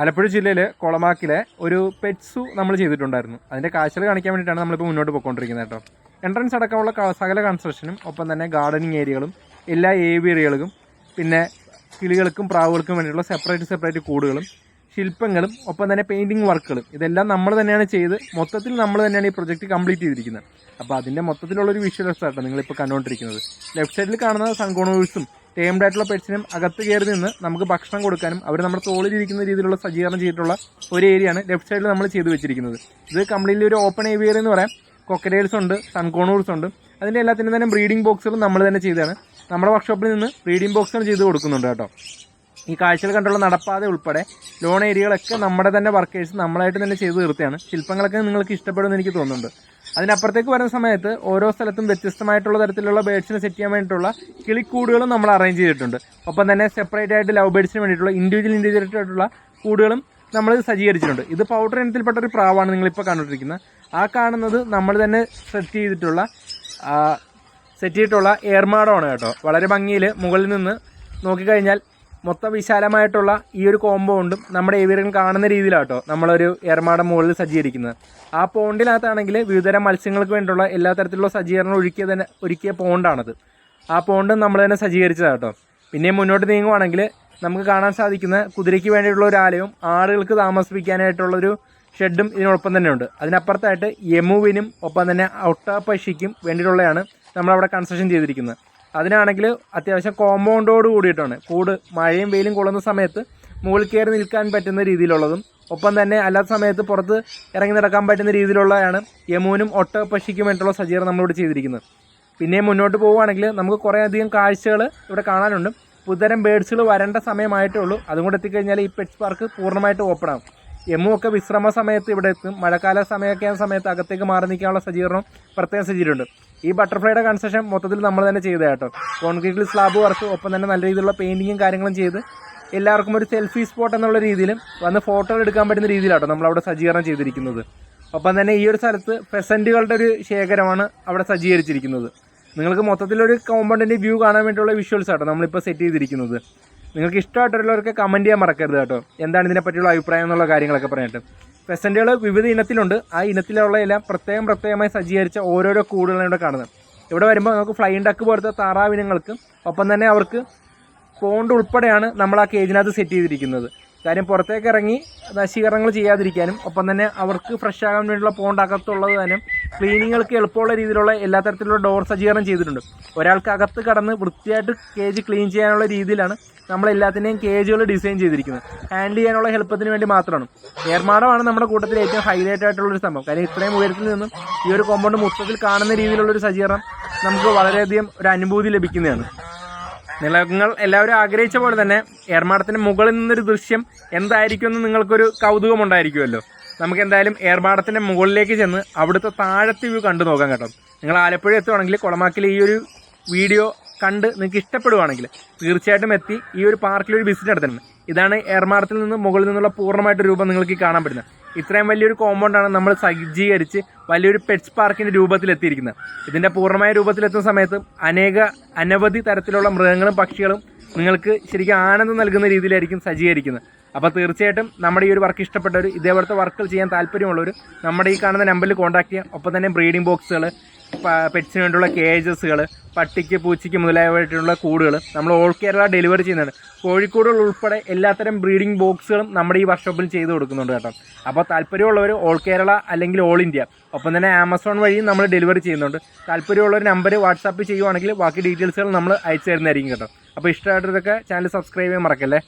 ആലപ്പുഴ ജില്ലയിലെ കൊളമാക്കിലെ ഒരു പെറ്റ്സു നമ്മൾ ചെയ്തിട്ടുണ്ടായിരുന്നു. അതിന്റെ കാഴ്ചകൾ കാണിക്കാൻ വേണ്ടിയിട്ടാണ് നമ്മളിപ്പോൾ മുന്നോട്ട് പോയിക്കൊണ്ടിരിക്കുന്നത് കേട്ടോ. എൻട്രൻസ് അടക്കമുള്ള സകല കൺസ്ട്രക്ഷനും ഒപ്പം തന്നെ ഗാർഡനിങ് ഏരിയകളും എല്ലാ ഏവിയറികളും പിന്നെ കിളികൾക്കും പ്രാവുകൾക്കും വേണ്ടിയിട്ടുള്ള സെപ്പറേറ്റ് സെപ്പറേറ്റ് കൂടുകളും ശില്പങ്ങളും ഒപ്പം തന്നെ പെയിന്റിങ് വർക്കുകളും ഇതെല്ലാം നമ്മൾ തന്നെയാണ് ചെയ്ത് മൊത്തത്തിൽ നമ്മൾ തന്നെയാണ് ഈ പ്രൊജക്റ്റ് കംപ്ലീറ്റ് ചെയ്തിരിക്കുന്നത്. അപ്പോൾ അതിന്റെ മൊത്തത്തിലുള്ളൊരു വിഷ്വൽസ് ആട്ടോ നിങ്ങളിപ്പോൾ കണ്ടുകൊണ്ടിരിക്കുന്നത്. ലെഫ്റ്റ് സൈഡിൽ കാണുന്ന സൺകോണോഴ്സും ടേംഡ് ആയിട്ടുള്ള പെറ്റ്സിനും അകത്ത് കയറി നിന്ന് നമുക്ക് ഭക്ഷണം കൊടുക്കാനും അവർ നമ്മുടെ തോളിലിരിക്കുന്ന രീതിയിലുള്ള സജ്ജീകരണം ചെയ്തിട്ടുള്ള ഒരു ഏരിയയാണ് ലെഫ്റ്റ് സൈഡിൽ നമ്മൾ ചെയ്തു വെച്ചിരിക്കുന്നത്. ഇത് കംപ്ലീറ്റ്ലി ഒരു ഓപ്പൺ ഏവിയർ എന്ന് പറയാം. കൊക്കഡേൽസ് ഉണ്ട് സൺകോണൂർസ് ഉണ്ട്. അതിന്റെ എല്ലാത്തിനും തന്നെ ബ്രീഡിംഗ് ബോക്സുകളും നമ്മൾ തന്നെ ചെയ്തതാണ്. നമ്മുടെ വർക്ക്ഷോപ്പിൽ നിന്ന് ബ്രീഡിംഗ് ബോക്സുകൾ ചെയ്ത് കൊടുക്കുന്നുണ്ട് കേട്ടോ. ഈ കാഴ്ചകൾ കണ്ടുള്ള നടപ്പാതെ ഉൾപ്പെടെ ലോൺ ഏരിയകളൊക്കെ നമ്മുടെ തന്നെ വർക്കേഴ്സ് നമ്മളായിട്ട് തന്നെ ചെയ്തു തീർത്തിയാണ് ശില്പങ്ങളൊക്കെ നിങ്ങൾക്ക് ഇഷ്ടപ്പെടുമെന്ന് എനിക്ക് തോന്നുന്നുണ്ട്. അതിനപ്പുറത്തേക്ക് വരുന്ന സമയത്ത് ഓരോ സ്ഥലത്തും വ്യത്യസ്തമായിട്ടുള്ള തരത്തിലുള്ള ബേഡ്സിനെ സെറ്റ് ചെയ്യാൻ വേണ്ടിയിട്ടുള്ള കിളിക്കൂടുകളും നമ്മൾ അറേഞ്ച് ചെയ്തിട്ടുണ്ട്. ഒപ്പം തന്നെ സെപ്പറേറ്റ് ആയിട്ട് ലവ് ബേഡ്സിന് വേണ്ടിയിട്ടുള്ള ഇൻഡിവിജ്വൽ ഇൻഡിവിജ്വൽ ആയിട്ടുള്ള കൂടുകളും നമ്മൾ സജ്ജീകരിച്ചിട്ടുണ്ട്. ഇത് പൗഡർ ഇനത്തിൽപ്പെട്ട ഒരു പ്രാവാണ് നിങ്ങളിപ്പോൾ കണ്ടുകൊണ്ടിരിക്കുന്നത്. ആ കാണുന്നത് നമ്മൾ തന്നെ സെറ്റ് ചെയ്തിട്ടുള്ള സെറ്റ് ചെയ്തിട്ടുള്ള എയർമാഡമാണ് കേട്ടോ. വളരെ ഭംഗിയിൽ മുകളിൽ നിന്ന് നോക്കിക്കഴിഞ്ഞാൽ മൊത്തം വിശാലമായിട്ടുള്ള ഈ ഒരു കോമ്പൗണ്ടും നമ്മുടെ ഏവിയറിൽ കാണുന്ന രീതിയിലാട്ടോ നമ്മളൊരു ഏർമാടം മുകളിൽ സജ്ജീകരിക്കുന്നത്. ആ പോണ്ടിനകത്താണെങ്കിൽ വിവിധതരം മത്സ്യങ്ങൾക്ക് വേണ്ടിയുള്ള എല്ലാ തരത്തിലുള്ള സജ്ജീകരണം ഒരുക്കിയ തന്നെ ഒരുക്കിയ പോണ്ടാണത് ആ പോണ്ട് നമ്മൾ തന്നെ സജ്ജീകരിച്ചതാണ് കേട്ടോ പിന്നെ മുന്നോട്ട് നീങ്ങുവാണെങ്കിൽ നമുക്ക് കാണാൻ സാധിക്കുന്ന കുതിരയ്ക്ക് വേണ്ടിയിട്ടുള്ള ഒരു ആലയവും ആളുകൾക്ക് താമസിപ്പിക്കാനായിട്ടുള്ളൊരു ഷെഡും ഇതിനോടൊപ്പം തന്നെ ഉണ്ട് അതിനപ്പുറത്തായിട്ട് യമുവിനും ഒപ്പം തന്നെ ഔട്ടാപ്പശിക്കും വേണ്ടിയിട്ടുള്ളതാണ് നമ്മളവിടെ കൺസ്ട്രക്ഷൻ ചെയ്തിരിക്കുന്നത്. അതിനാണെങ്കിൽ അത്യാവശ്യം കോമ്പൗണ്ടോട് കൂടിയിട്ടാണ്. കൂട് മഴയും വെയിലും കൊള്ളുന്ന സമയത്ത് മുകളിൽ കയറി നിൽക്കാൻ പറ്റുന്ന രീതിയിലുള്ളതും ഒപ്പം തന്നെ അല്ലാത്ത സമയത്ത് പുറത്ത് ഇറങ്ങി നടക്കാൻ പറ്റുന്ന രീതിയിലുള്ളതാണ് യമുനും ഒട്ട പക്ഷിക്കും വേണ്ടിയിട്ടുള്ള സജ്ജീകരണം നമ്മളിവിടെ ചെയ്തിരിക്കുന്നത്. പിന്നെ മുന്നോട്ട് പോവുകയാണെങ്കിൽ നമുക്ക് കുറേ അധികം കാഴ്ചകൾ ഇവിടെ കാണാനുണ്ട്. പുതുതരം ബേഡ്സുകൾ വരേണ്ട സമയമായിട്ടേ ഉള്ളൂ. അതും കൂടെ എത്തിക്കഴിഞ്ഞാൽ ഈ പെറ്റ്സ് പാർക്ക് പൂർണമായിട്ട് ഓപ്പൺ ആവും. എമ്മു ഒക്കെ വിശ്രമ സമയത്ത് ഇവിടെ എത്തും. മഴക്കാല സമയമൊക്കെ ആ സമയത്ത് അകത്തേക്ക് മാറി നിൽക്കാനുള്ള സജ്ജീകരണം പ്രത്യേകം സജ്ജീകരണമുണ്ട് ഈ ബട്ടർഫ്ലൈയുടെ കൺസ്ട്രക്ഷൻ മൊത്തത്തിൽ നമ്മൾ തന്നെ ചെയ്ത കേട്ടോ. കോൺക്രീറ്റിൽ സ്ലാബ് വർക്ക് ഒപ്പം തന്നെ നല്ല രീതിയിലുള്ള പെയിന്റിങ്ങും കാര്യങ്ങളും ചെയ്ത് എല്ലാവർക്കും ഒരു സെൽഫി സ്പോട്ട് എന്നുള്ള രീതിയിലും വന്ന് ഫോട്ടോ എടുക്കാൻ പറ്റുന്ന രീതിയിലാട്ടോ നമ്മളവിടെ സജ്ജീകരണം ചെയ്തിരിക്കുന്നത്. ഒപ്പം തന്നെ ഈ ഒരു സ്ഥലത്ത് പെസന്റുകളുടെ ഒരു ശേഖരമാണ് അവിടെ സജ്ജീകരിച്ചിരിക്കുന്നത്. നിങ്ങൾക്ക് മൊത്തത്തിലൊരു കോമ്പൗണ്ടിന്റെ വ്യൂ കാണാൻ വേണ്ടിയുള്ള വിഷ്വൽസ് ആട്ടോ നമ്മളിപ്പോൾ സെറ്റ് ചെയ്തിരിക്കുന്നത്. നിങ്ങൾക്ക് ഇഷ്ടമായിട്ടുള്ളവർക്ക് കമന്റ് ചെയ്യാൻ മറക്കരുത് കേട്ടോ. എന്താണ് ഇതിനെ പറ്റിയുള്ള അഭിപ്രായം എന്നുള്ള കാര്യങ്ങളൊക്കെ പറഞ്ഞിട്ട്. പെസന്റുകൾ വിവിധ ഇനത്തിലുണ്ട്. ആ ഇനത്തിലുള്ള എല്ലാം പ്രത്യേകം പ്രത്യേകമായി സജ്ജീകരിച്ച ഓരോരോ കൂടുകളാണ് ഇവിടെ കാണുന്നത്. ഇവിടെ വരുമ്പോൾ നമുക്ക് ഫ്ലൈൻ ഡക്ക് പോലത്തെ താറാവിനങ്ങൾക്ക് ഒപ്പം തന്നെ അവർക്ക് പോണ്ട് ഉൾപ്പെടെയാണ് നമ്മൾ ആ കേജിനകത്ത് സെറ്റ് ചെയ്തിരിക്കുന്നത്. കാര്യം പുറത്തേക്ക് ഇറങ്ങി നശീകരണങ്ങൾ ചെയ്യാതിരിക്കാനും ഒപ്പം തന്നെ അവർക്ക് ഫ്രഷ് ആകാൻ വേണ്ടിയുള്ള പോണ്ട് അകത്തുള്ളത് തന്നെ ക്ലീനിങ്ങൾക്ക് എളുപ്പമുള്ള രീതിയിലുള്ള എല്ലാ തരത്തിലുള്ള ഡോർ സജ്ജീകരണം ചെയ്തിട്ടുണ്ട്. ഒരാൾക്ക് അകത്ത് കടന്ന് വൃത്തിയായിട്ട് കേജ് ക്ലീൻ ചെയ്യാനുള്ള രീതിയിലാണ് നമ്മൾ എല്ലാത്തിന്റെയും കേജുകൾ ഡിസൈൻ ചെയ്തിരിക്കുന്നത് ഹാൻഡിൽ ചെയ്യാനുള്ള എളുപ്പത്തിന് വേണ്ടി മാത്രമാണ്. ഏർമാടമാണ് നമ്മുടെ കൂട്ടത്തിൽ ഏറ്റവും ഹൈലൈറ്റ് ആയിട്ടുള്ള ഒരു സംഭവം. കാര്യം ഇത്രയും ഉയരത്തിൽ നിന്നും ഈ ഒരു കോമ്പൗണ്ട് മൊത്തത്തിൽ കാണുന്ന രീതിയിലുള്ള ഒരു സജ്ജീകരണം നമുക്ക് വളരെയധികം ഒരു അനുഭൂതി ലഭിക്കുന്നതാണ്. നിങ്ങൾ എല്ലാവരും ആഗ്രഹിച്ച പോലെ തന്നെ ഏർമാടത്തിന് മുകളിൽ നിന്നൊരു ദൃശ്യം എന്തായിരിക്കും എന്തായിരിക്കുമെന്ന് നിങ്ങൾക്കൊരു കൗതുകം ഉണ്ടായിരിക്കുമല്ലോ. നമുക്ക് എന്തായാലും ഏർമാടത്തിന്റെ മുകളിലേക്ക് ചെന്ന് അവിടുത്തെ താഴത്തെ വ്യൂ കണ്ടു നോക്കാം കേട്ടോ. നിങ്ങൾ ആലപ്പുഴ എത്തുവാണെങ്കിൽ കുളമാക്കിൽ ഈ ഒരു വീഡിയോ കണ്ട് നിങ്ങൾക്ക് ഇഷ്ടപ്പെടുവാണെങ്കിൽ തീർച്ചയായിട്ടും എത്തി ഈ ഒരു പാർക്കിൽ ഒരു വിസിറ്റ് നടത്തണം. ഇതാണ് എറണാകുളത്തിൽ നിന്ന് മുകളിൽ നിന്നുള്ള പൂർണമായിട്ട് രൂപം നിങ്ങൾക്ക് കാണാൻ പറ്റുന്നത്. ഇത്രയും വലിയൊരു കോമ്പൗണ്ടാണ് നമ്മൾ സജ്ജീകരിച്ച് വലിയൊരു പെറ്റ്സ് പാർക്കിന്റെ രൂപത്തിലെത്തിയിരിക്കുന്നത് ഇതിന്റെ പൂർണമായ രൂപത്തിലെത്തുന്ന സമയത്ത് അനേക അനവധി തരത്തിലുള്ള മൃഗങ്ങളും പക്ഷികളും നിങ്ങൾക്ക് ശരിക്കും ആനന്ദം നൽകുന്ന രീതിയിലായിരിക്കും സജ്ജീകരിക്കുന്നത്. അപ്പോൾ തീർച്ചയായിട്ടും നമ്മുടെ ഈ ഒരു വർക്ക് ഇഷ്ടപ്പെട്ടവർ ഇതേപോലത്തെ വർക്കുകൾ ചെയ്യാൻ താല്പര്യമുള്ളവർ നമ്മുടെ ഈ കാണുന്ന നമ്പറിൽ കോൺടാക്ട് ചെയ്യാം ഒപ്പം തന്നെ ബ്രീഡിംഗ് ബോക്സുകൾ പെറ്റ്സിന് വേണ്ടിയുള്ള കേജസുകൾ പട്ടിക്ക് പൂച്ചയ്ക്ക് മുതലായിട്ടുള്ള കൂടുകൾ നമ്മൾ ഓൾ കേരള ഡെലിവറി ചെയ്യുന്നുണ്ട് കോഴിക്കൂടുകൾ ഉൾപ്പെടെ എല്ലാത്തരം ബ്രീഡിംഗ് ബോക്സുകളും നമ്മുടെ ഈ വർക്ക്ഷോപ്പിൽ ചെയ്ത് കൊടുക്കുന്നുണ്ട് കേട്ടോ. അപ്പോൾ താല്പര്യമുള്ളവർ ഓൾ കേരള അല്ലെങ്കിൽ ഓൾ ഇന്ത്യ ഒപ്പം തന്നെ ആമസോൺ വഴിയും നമ്മൾ ഡെലിവറി ചെയ്യുന്നുണ്ട്. താല്പര്യമുള്ളവർ നമ്പർ വാട്സാപ്പ് ചെയ്യുവാണെങ്കിൽ ബാക്കി ഡീറ്റെയിൽസുകൾ നമ്മൾ അയച്ചു തരുന്നതായിരിക്കും കേട്ടോ. അപ്പോൾ ഇഷ്ടമായിട്ടൊക്കെ ചാനൽ സബ്സ്ക്രൈബ് ചെയ്യാൻ മറക്കല്ലേ?